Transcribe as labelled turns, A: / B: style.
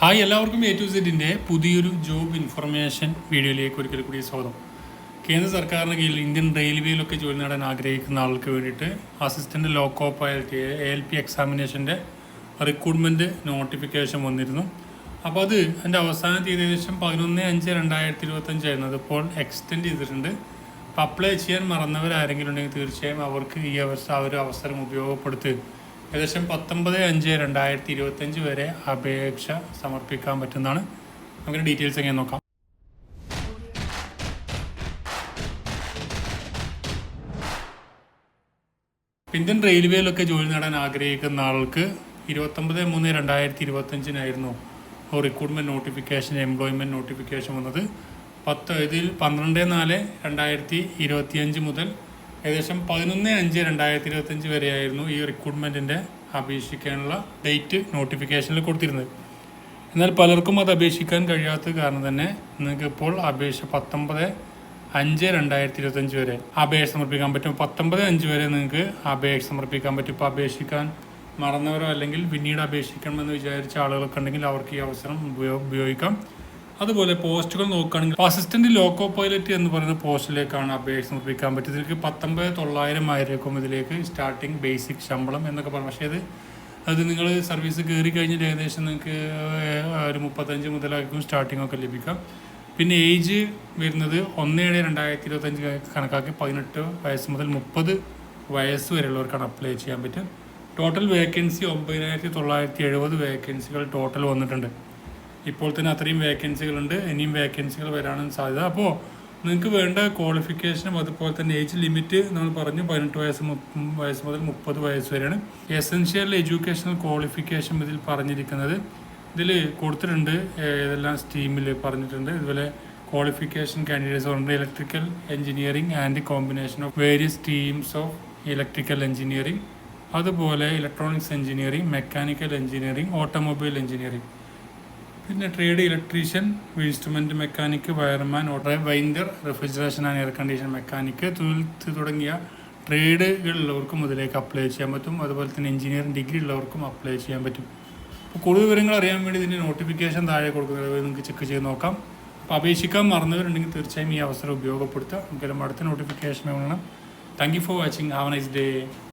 A: Hi എല്ലാവർക്കും A to സെറ്റിന്റെ പുതിയൊരു ജോബ് ഇൻഫർമേഷൻ വീഡിയോയിലേക്ക് ഒരിക്കൽ കൂടി സ്വാഗതം. കേന്ദ്ര സർക്കാരിന് കീഴിൽ ഇന്ത്യൻ റെയിൽവേയിലൊക്കെ ജോലി നേടാൻ ആഗ്രഹിക്കുന്ന ആൾക്ക് വേണ്ടിയിട്ട് assistant loco pilot A L P എക്സാമിനേഷന്റെ recruitment notification വന്നിരുന്നു. അപ്പോൾ അത് എന്റെ അവസാന തീയതി ഏകദേശം പതിനൊന്ന് അഞ്ച് രണ്ടായിരത്തി ഇരുപത്തഞ്ചായിരുന്നു അതിപ്പോൾ എക്സ്റ്റെൻഡ് ചെയ്തിട്ടുണ്ട്. അപ്പോൾ അപ്ലൈ ചെയ്യാൻ മറന്നവരാരെങ്കിലും ഉണ്ടെങ്കിൽ തീർച്ചയായും അവർക്ക് ഈ ഒരു അവസരം ഉപയോഗപ്പെടുത്തി ഏകദേശം പത്തൊമ്പത് അഞ്ച് രണ്ടായിരത്തി ഇരുപത്തഞ്ച് വരെ അപേക്ഷ സമർപ്പിക്കാൻ പറ്റുന്നതാണ്. നമുക്ക് ഡീറ്റെയിൽസ് എങ്ങനെ നോക്കാം. ഇന്ത്യൻ റെയിൽവേയിലൊക്കെ ജോലി നേടാൻ ആഗ്രഹിക്കുന്ന ആൾക്ക് ഇരുപത്തൊമ്പത് മൂന്ന് രണ്ടായിരത്തി ഇരുപത്തഞ്ചിനായിരുന്നു റിക്രൂട്ട്മെന്റ് നോട്ടിഫിക്കേഷൻ എംപ്ലോയ്മെന്റ് നോട്ടിഫിക്കേഷൻ വന്നത്. പത്ത് ഇതിൽ പന്ത്രണ്ട് നാല് രണ്ടായിരത്തി ഇരുപത്തിയഞ്ച് മുതൽ ഏകദേശം പതിനൊന്ന് അഞ്ച് രണ്ടായിരത്തി ഇരുപത്തഞ്ച് വരെയായിരുന്നു ഈ റിക്രൂട്ട്മെന്റിന്റെ അപേക്ഷിക്കാനുള്ള ഡേറ്റ് നോട്ടിഫിക്കേഷനിൽ കൊടുത്തിരുന്നത്. എന്നാൽ പലർക്കും അത് അപേക്ഷിക്കാൻ കഴിയാത്ത കാരണം തന്നെ നിങ്ങൾക്ക് ഇപ്പോൾ അപേക്ഷ പത്തൊമ്പത് അഞ്ച് രണ്ടായിരത്തി ഇരുപത്തഞ്ച് വരെ അപേക്ഷ സമർപ്പിക്കാൻ പറ്റും. പത്തൊമ്പത് അഞ്ച് വരെ നിങ്ങൾക്ക് അപേക്ഷ സമർപ്പിക്കാൻ പറ്റും. ഇപ്പോൾ അപേക്ഷിക്കാൻ മറന്നവരോ അല്ലെങ്കിൽ പിന്നീട് അപേക്ഷിക്കണമെന്ന് വിചാരിച്ച ആളുകളൊക്കെ ഉണ്ടെങ്കിൽ അവർക്ക് ഈ അവസരം ഉപയോ- ഉപയോഗിക്കാം. അതുപോലെ പോസ്റ്റുകൾ നോക്കുകയാണെങ്കിൽ അസിസ്റ്റന്റ് ലോക്കോ പൈലറ്റ് എന്ന് പറയുന്ന പോസ്റ്റിലേക്കാണ് അപേക്ഷ സമർപ്പിക്കാൻ പറ്റിയത്. ഇതിലേക്ക് പത്തൊമ്പത് തൊള്ളായിരം ആയിരിക്കും ഇതിലേക്ക് സ്റ്റാർട്ടിംഗ് ബേസിക് ശമ്പളം എന്നൊക്കെ പറഞ്ഞു. പക്ഷേ ഇത് അത് നിങ്ങൾ സർവീസ് കയറി കഴിഞ്ഞിട്ട് ഏകദേശം നിങ്ങൾക്ക് ഒരു മുപ്പത്തഞ്ച് മുതലായിരിക്കും സ്റ്റാർട്ടിംഗ് ഒക്കെ ലഭിക്കാം പിന്നെ ഏജ് വരുന്നത് ഒന്ന് ഏഴ് രണ്ടായിരത്തി ഇരുപത്തഞ്ച് കണക്കാക്കി പതിനെട്ട് വയസ്സ് മുതൽ മുപ്പത് വയസ്സ് വരെയുള്ളവർക്കാണ് അപ്ലൈ ചെയ്യാൻ പറ്റും ടോട്ടൽ വേക്കൻസി ഒമ്പതിനായിരത്തി തൊള്ളായിരത്തി എഴുപത് വേക്കൻസികൾ ടോട്ടൽ വന്നിട്ടുണ്ട്. ഇപ്പോൾ തന്നെ അത്രയും വേക്കൻസികളുണ്ട് ഇനിയും വേക്കൻസികൾ വരാനും സാധ്യത. അപ്പോൾ നിങ്ങൾക്ക് വേണ്ട ക്വാളിഫിക്കേഷനും അതുപോലെ തന്നെ ഏജ് ലിമിറ്റ് നമ്മൾ പറഞ്ഞു പതിനെട്ട് വയസ്സ് വയസ്സ് മുതൽ മുപ്പത് വയസ്സ് വരെയാണ്. എസെൻഷ്യൽ എഡ്യൂക്കേഷണൽ ക്വാളിഫിക്കേഷൻ ഇതിൽ പറഞ്ഞിരിക്കുന്നത്. ഇതിൽ കൊടുത്തിട്ടുണ്ട്. ഏതെല്ലാം സ്ട്രീമിൽ പറഞ്ഞിട്ടുണ്ട്. ഇതുപോലെ ക്വാളിഫിക്കേഷൻ കാൻഡിഡേറ്റ്സ് ഉണ്ട്. Electrical engineering and combination of various teams of electrical engineering അതുപോലെ electronics engineering mechanical engineering automobile engineering പിന്നെ trade electrician instrument mechanic wireman winder refrigeration and air condition mechanic തുടങ്ങിയ ട്രേഡുകളുള്ളവർക്കും ഇതിലേക്ക് അപ്ലൈ ചെയ്യാൻ പറ്റും. അതുപോലെ തന്നെ എഞ്ചിനീയറിംഗ് ഡിഗ്രി ഉള്ളവർക്കും അപ്ലൈ ചെയ്യാൻ പറ്റും. അപ്പോൾ കൂടുതൽ വിവരങ്ങൾ അറിയാൻ വേണ്ടി ഇതിന്റെ നോട്ടിഫിക്കേഷൻ താഴെ കൊടുക്കുന്നത് നിങ്ങൾക്ക് ചെക്ക് ചെയ്ത് നോക്കാം. അപ്പോൾ അപേക്ഷിക്കാൻ മറന്നവരുണ്ടെങ്കിൽ തീർച്ചയായും ഈ അവസരം ഉപയോഗപ്പെടുത്തുക. നമുക്കെല്ലാം അടുത്ത നോട്ടിഫിക്കേഷൻ വേണം. Thank you for watching have nice day